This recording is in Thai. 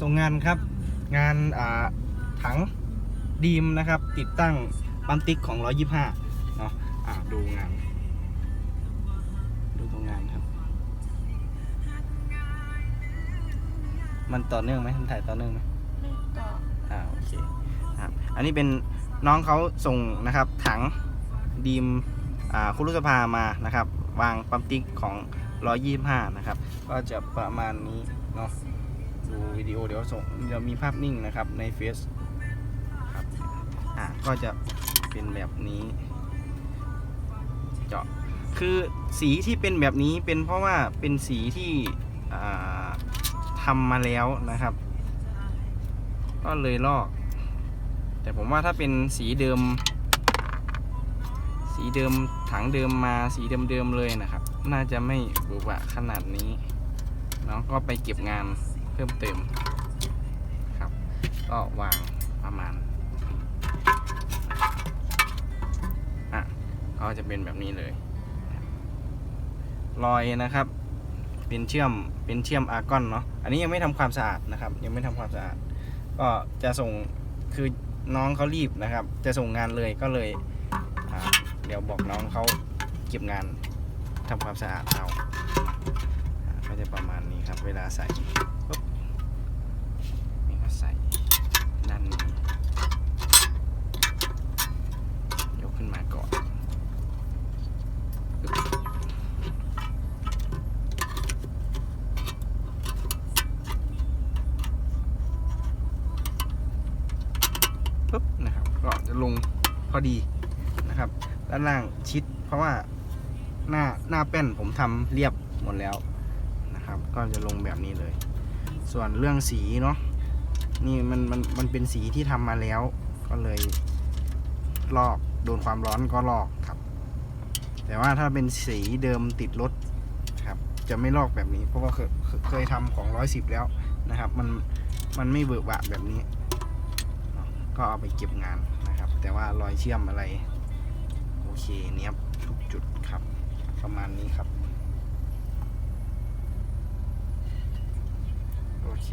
ส่งงานครับ งานอ่าถังดีมนะครับ ติดตั้งปั๊มติ๊กของ 125เนาะอ่าดูงาน ดูตรงงานครับ มันต่อเนื่องไหมมันถ่ายต่อเนื่องไหมไม่ต่ออ่าโอเคครับอันนี้เป็นน้องเขาส่งนะครับ ถังดีมอ่าคุรุสภามานะครับ วางปั๊มติ๊กของ 125 นะครับ ก็จะประมาณนี้เนาะ ดูวิดีโอเดี๋ยวส่งเดี๋ยวมีภาพนิ่งนะครับในเฟซครับอ่าก็จะเป็นแบบนี้ เจาะคือสีที่เป็นแบบนี้เป็นเพราะว่าเป็นสีที่ทำมาแล้วนะครับ ก็เลยลอก แต่ผมว่าถ้าเป็นสีเดิม สีเดิมถังเดิมมาสีเดิมๆเลยนะครับ น่าจะไม่บุบะขนาดนี้เนาะก็ไปเก็บงาน พิ่มเติมครับ ก็วางประมาณอะก็จะเป็นแบบนี้เลยรอยนะครับ เป็นเชื่อมเป็นเชื่อมอาร์กอนเนาะอันนี้ยังไม่ทำความสะอาดนะครับ ยังไม่ทำความสะอาด ก็จะส่งคือน้องเขารีบนะครับ จะส่งงานเลยก็เลยเดี๋ยวบอกน้องเขาเก็บงานทำความสะอาดเอาอ่าก็จะประมาณนี้ครับ เวลาใส่ปุ๊บนี่ก็ใส่ด้านนี้ยกขึ้นมาก่อนปึ๊บ ปุ๊บนะครับ ก็จะลงพอดีนะครับ ด้านล่างชิด เพราะว่าหน้าหน้าแป้นผมทำเรียบหมดแล้วนะครับ ก็จะลงแบบนี้เลย ส่วนเรื่องสีเนาะนี่มันมันมันเป็นสีที่ทำมาแล้ว ก็เลยลอกโดนความร้อนก็ลอกครับ แต่ว่าถ้าเป็นสีเดิมติดรถครับ จะไม่ลอกแบบนี้ เพราะว่าเคยเคยเคยทำของร้อยสิบแล้วนะครับ มันมันไม่เบิกบะแบบนี้ ก็เอาไปเก็บงานนะครับ แต่ว่ารอยเชื่อมอะไร โอเคเนี้ยทุกจุดครับ ประมาณนี้ครับ โอเค